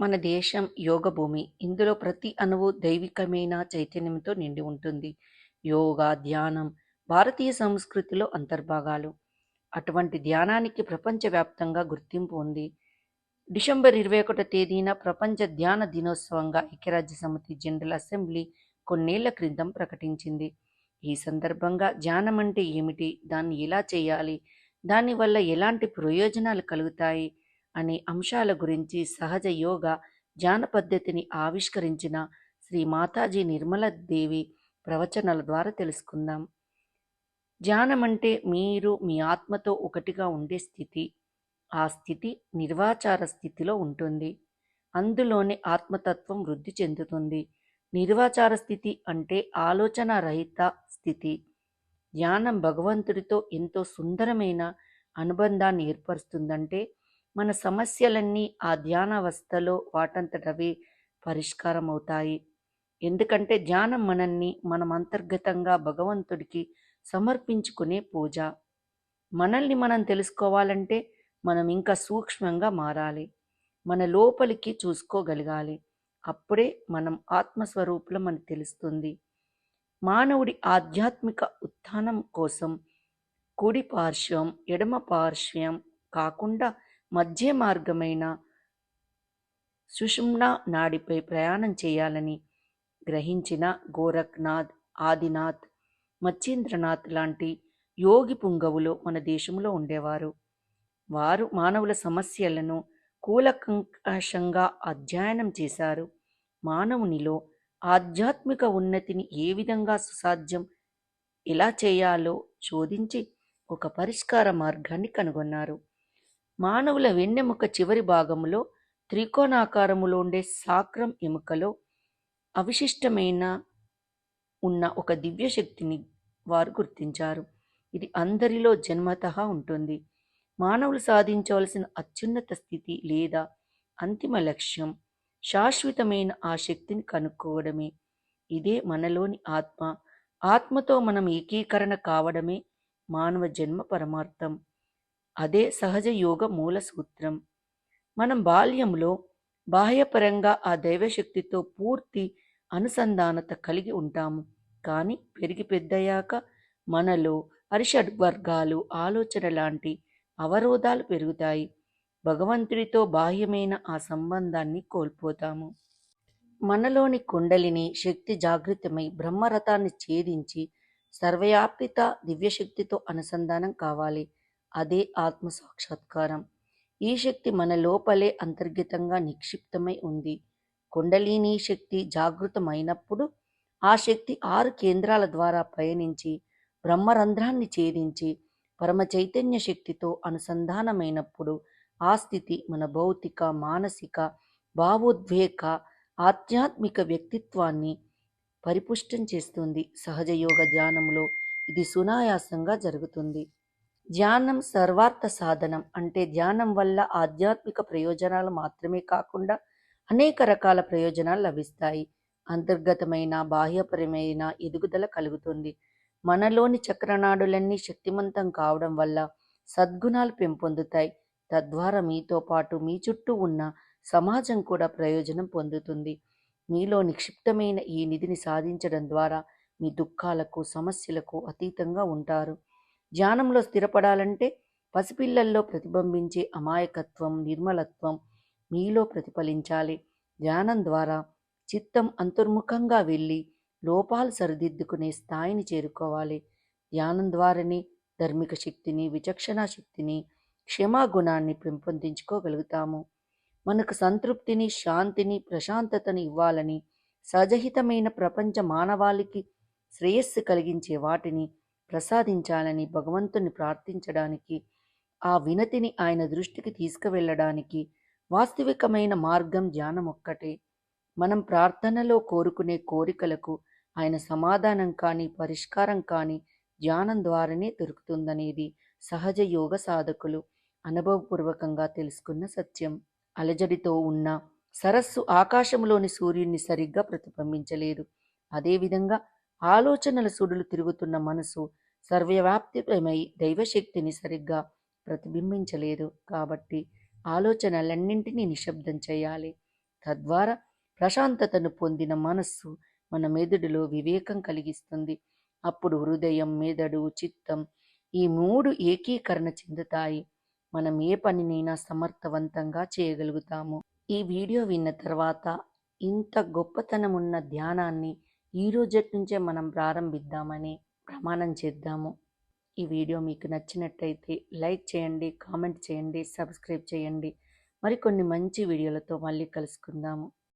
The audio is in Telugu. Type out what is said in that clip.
మన దేశం యోగ భూమి. ఇందులో ప్రతి అణువు దైవికమైన చైతన్యంతో నిండి ఉంటుంది. యోగా, ధ్యానం భారతీయ సంస్కృతిలో అంతర్భాగాలు. అటువంటి ధ్యానానికి ప్రపంచవ్యాప్తంగా గుర్తింపు ఉంది. డిసెంబర్ ఇరవై ఒకటో తేదీన ప్రపంచ ధ్యాన దినోత్సవంగా ఐక్యరాజ్యసమితి జనరల్ అసెంబ్లీ కొన్నేళ్ళ క్రితం ప్రకటించింది. ఈ సందర్భంగా ధ్యానం అంటే ఏమిటి? దాన్ని ఎలా చేయాలి? దానివల్ల ఎలాంటి ప్రయోజనాలు కలుగుతాయి? అనే అంశాల గురించి సహజ యోగ ధ్యాన పద్ధతిని ఆవిష్కరించిన శ్రీ మాతాజీ నిర్మలాదేవి ప్రవచనాల ద్వారా తెలుసుకుందాం. ధ్యానం అంటే మీరు మీ ఆత్మతో ఒకటిగా ఉండే స్థితి. ఆ స్థితి నిర్వాచార స్థితిలో ఉంటుంది. అందులోనే ఆత్మతత్వం వృద్ధి చెందుతుంది. నిర్వాచార స్థితి అంటే ఆలోచన రహిత స్థితి. ధ్యానం భగవంతుడితో ఎంతో సుందరమైన అనుబంధాన్ని ఏర్పరుస్తుందంటే మన సమస్యలన్నీ ఆ ధ్యానావస్థలో వాటంతటవే పరిష్కారమవుతాయి. ఎందుకంటే ధ్యానం మనల్ని మనం అంతర్గతంగా భగవంతుడికి సమర్పించుకునే పూజ. మనల్ని మనం తెలుసుకోవాలంటే మనం ఇంకా సూక్ష్మంగా మారాలి. మన లోపలికి చూసుకోగలగాలి. అప్పుడే మనం ఆత్మస్వరూపులమని తెలుస్తుంది. మానవుడి ఆధ్యాత్మిక ఉత్థానం కోసం కుడి పార్శ్వం, ఎడమ పార్శ్వం కాకుండా మధ్య మార్గమైన సుషుమ్నా నాడిపై ప్రయాణం చేయాలని గ్రహించిన గోరఖ్నాథ్, ఆదినాథ్, మచ్చేంద్రనాథ్ లాంటి యోగి పుంగవులు మన దేశంలో ఉండేవారు. వారు మానవుల సమస్యలను కూలకంకషంగా అధ్యయనం చేశారు. మానవునిలో ఆధ్యాత్మిక ఉన్నతిని ఏ విధంగా సుసాధ్యం ఎలా చేయాలో శోధించి ఒక పరిష్కార మార్గాన్ని కనుగొన్నారు. మానవుల వెన్నెముక చివరి భాగంలో త్రికోణాకారములో ఉండే సాక్రం ఎముకలో అవిశిష్టమైన ఉన్న ఒక దివ్య శక్తిని వారు గుర్తించారు. ఇది అందరిలో జన్మత ఉంటుంది. మానవులు సాధించవలసిన అత్యున్నత స్థితి లేదా అంతిమ లక్ష్యం శాశ్వతమైన ఆ శక్తిని కనుక్కోవడమే. ఇదే మనలోని ఆత్మ. ఆత్మతో మనం ఏకీకరణ కావడమే మానవ జన్మ పరమార్థం. అదే సహజ యోగ మూల సూత్రం. మనం బాల్యంలో బాహ్యపరంగా ఆ దైవశక్తితో పూర్తి అనుసంధానత కలిగి ఉంటాము. కానీ పెరిగి పెద్దయ్యాక మనలో అరిషడ్వర్గాలు ఆలోచన లాంటి అవరోధాలు పెరుగుతాయి. భగవంతుడితో బాహ్యమైన ఆ సంబంధాన్ని కోల్పోతాము. మనలోని కుండలిని శక్తి జాగృతమై బ్రహ్మరథాన్ని ఛేదించి సర్వవ్యాపిత దివ్యశక్తితో అనుసంధానం కావాలి. అదే ఆత్మ సాక్షాత్కారం. ఈ శక్తి మన లోపలే అంతర్గతంగా నిక్షిప్తమై ఉంది. కుండలినీ శక్తి జాగృతమైనప్పుడు ఆ శక్తి ఆరు కేంద్రాల ద్వారా పయనించి బ్రహ్మరంధ్రాన్ని ఛేదించి పరమ చైతన్య శక్తితో అనుసంధానమైనప్పుడు ఆ స్థితి మన భౌతిక, మానసిక, భావోద్వేగ, ఆధ్యాత్మిక వ్యక్తిత్వాన్ని పరిపుష్టం చేస్తుంది. సహజయోగ ధ్యానంలో ఇది సునాయాసంగా జరుగుతుంది. ధ్యానం సర్వార్థ సాధనం అంటే ధ్యానం వల్ల ఆధ్యాత్మిక ప్రయోజనాలు మాత్రమే కాకుండా అనేక రకాల ప్రయోజనాలు లభిస్తాయి. అంతర్గతమైన, బాహ్యపరమైన ఎదుగుదల కలుగుతుంది. మనలోని చక్రనాడులన్నీ శక్తిమంతం కావడం వల్ల సద్గుణాలు పెంపొందుతాయి. తద్వారా మీతో పాటు మీ చుట్టూ ఉన్న సమాజం కూడా ప్రయోజనం పొందుతుంది. మీలో నిక్షిప్తమైన ఈ నిధిని సాధించడం ద్వారా మీ దుఃఖాలకు, సమస్యలకు అతీతంగా ఉంటారు. ధ్యానంలో స్థిరపడాలంటే పసిపిల్లల్లో ప్రతిబింబించే అమాయకత్వం, నిర్మలత్వం మీలో ప్రతిఫలించాలి. ధ్యానం ద్వారా చిత్తం అంతర్ముఖంగా వెళ్ళి లోపాలు సరిదిద్దుకునే స్థాయిని చేరుకోవాలి. ధ్యానం ద్వారానే ధార్మిక శక్తిని, విచక్షణా శక్తిని, క్షమాగుణాన్ని పెంపొందించుకోగలుగుతాము. మనకు సంతృప్తిని, శాంతిని, ప్రశాంతతను ఇవ్వాలని, సహజహితమైన ప్రపంచ మానవాళికి శ్రేయస్సు కలిగించే వాటిని ప్రసాదించాలని భగవంతుణ్ణి ప్రార్థించడానికి, ఆ వినతిని ఆయన దృష్టికి తీసుకువెళ్ళడానికి వాస్తవికమైన మార్గం ధ్యానం ఒక్కటే మనం ప్రార్థనలో కోరుకునే కోరికలకు ఆయన సమాధానం కానీ, పరిష్కారం కానీ ధ్యానం ద్వారానే దొరుకుతుందనేది సహజ యోగ సాధకులు అనుభవపూర్వకంగా తెలుసుకున్న సత్యం. అలజడితో ఉన్న సరస్సు ఆకాశంలోని సూర్యుడిని సరిగ్గా ప్రతిబింబించలేదు. అదేవిధంగా ఆలోచనల సుడులు తిరుగుతున్న మనసు సర్వవ్యాప్తిమై దైవశక్తిని సరిగ్గా ప్రతిబింబించలేదు. కాబట్టి ఆలోచనలన్నింటినీ నిశ్శబ్దం చేయాలి. తద్వారా ప్రశాంతతను పొందిన మనస్సు మన మెదడులో వివేకం కలిగిస్తుంది అప్పుడు హృదయం మెదడు చిత్తం ఈ మూడు ఏకీకరణ చెందుతాయి మనం ఏ పనినైనా సమర్థవంతంగా చేయగలుగుతాము ఈ వీడియో విన్న తర్వాత ఇంత గొప్పతనం ఉన్న ధ్యానాన్ని ఈ రోజటి నుంచే మనం ప్రారంభిద్దామని ప్రమాణం చేద్దాము. ఈ వీడియో మీకు నచ్చినట్టయితే లైక్ చేయండి కామెంట్ చేయండి సబ్స్క్రైబ్ చేయండి. మరికొన్ని మంచి వీడియోలతో మళ్ళీ కలుసుకుందాము.